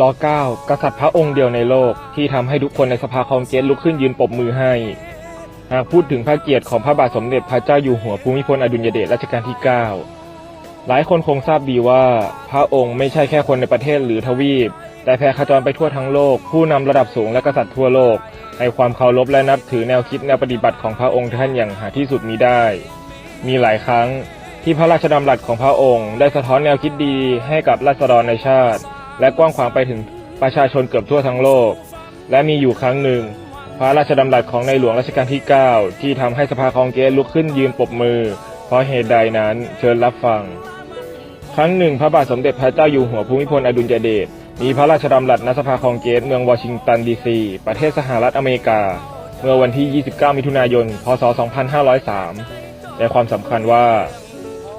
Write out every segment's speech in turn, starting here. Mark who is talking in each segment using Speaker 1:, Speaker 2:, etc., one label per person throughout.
Speaker 1: รอเก้ากษัตริย์พระองค์เดียวในโลกที่ทำให้ทุกคนในสภาคองเกรสลุกขึ้นยืนปรบมือให้ หากพูดถึงพระเกียรติของพระบาทสมเด็จพระเจ้าอยู่หัวภูมิพลอดุลยเดชรัชกาลที่ 9 หลายคนคงทราบดีว่า พระองค์ไม่ใช่แค่คนในประเทศหรือทวีป แต่แผ่ขจรไปทั่วทั้งโลก ผู้นำระดับสูงและกษัตริย์ทั่วโลก ให้ความเคารพและนับถือแนวคิดแนวปฏิบัติของพระองค์ท่านอย่างหาที่สุดมิได้ มีหลายครั้งที่พระราชดำรัสของพระองค์ ได้สะท้อนแนวคิดดีให้กับราษฎรในชาติ และกว้างขวางไปถึงประชาชนเกือบทั่วทั้งโลก และมีอยู่ครั้งหนึ่ง พระราชดำรัสของในหลวงรัชกาลที่ 9 ที่ทำให้สภาคองเกสลุกขึ้นยืนปบมือ เพราะเหตุใดนั้นเชิญรับฟัง ครั้งหนึ่ง พระบาทสมเด็จพระเจ้าอยู่หัวภูมิพลอดุลยเดชมีพระราชดำรัสณสภาคองเกสเมืองวอชิงตันดีซีประเทศสหรัฐอเมริกา เมื่อวันที่ 29 มิถุนายน พศ 2503 ในความสำคัญว่า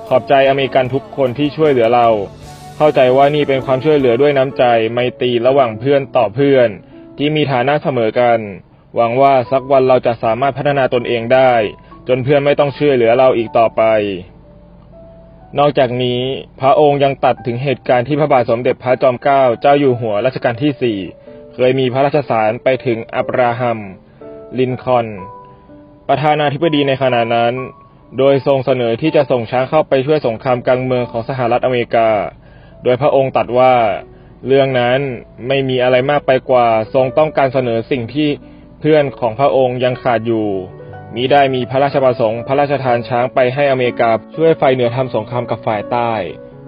Speaker 1: ขอบใจอเมริกันทุกคนที่ช่วยเหลือเรา เข้าใจว่านี่เป็นความช่วยเหลือด้วยน้ำใจไมตรีระหว่างเพื่อนต่อเพื่อน ที่มีฐานะเสมอกัน หวังว่าสักวันเราจะสามารถพัฒนาตนเองได้ จนเพื่อนไม่ต้องช่วยเหลือเราอีกต่อไป นอกจากนี้พระองค์ยังตัดถึงเหตุการณ์ที่พระบาทสมเด็จพระจอมเกล้าเจ้าอยู่หัวรัชกาลที่4เคยมีพระราชสารไปถึงอับราฮัม ลินคอน ประธานาธิบดีในขณะนั้น โดยทรงเสนอที่จะส่งช้างเข้าไปช่วยสงครามกลางเมืองของสหรัฐอเมริกา โดยพระองค์ตัดว่าเรื่องนั้นไม่มีอะไรมากไปกว่า ทรงต้องการเสนอสิ่งที่เพื่อนของพระองค์ยังขาดอยู่มิได้มีพระราชประสงค์ พระราชทานช้างไปให้อเมริกาช่วยไฟเหนือทำสงครามกับฝ่ายใต้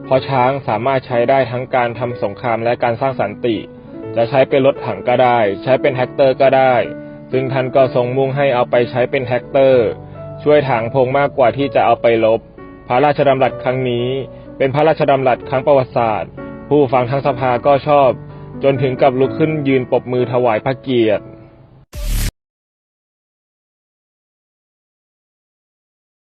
Speaker 1: เพราะช้างสามารถใช้ได้ทั้งการทำสงครามและการสร้างสันติ จะใช้เป็นรถถังก็ได้ ใช้เป็นแฮกเตอร์ก็ได้ ซึ่งท่านก็ทรงมุ่งให้เอาไปใช้เป็นแฮกเตอร์ ช่วยถางพงมากกว่าที่จะเอาไปลบ พระราชดำรัสครั้งนี้ เป็นพระราชดำรัสครั้งประวัติศาสตร์ ผู้ฟังทั้งสภาก็ชอบ จนถึงกับลุกขึ้นยืนปรบมือถวายพระเกียรติ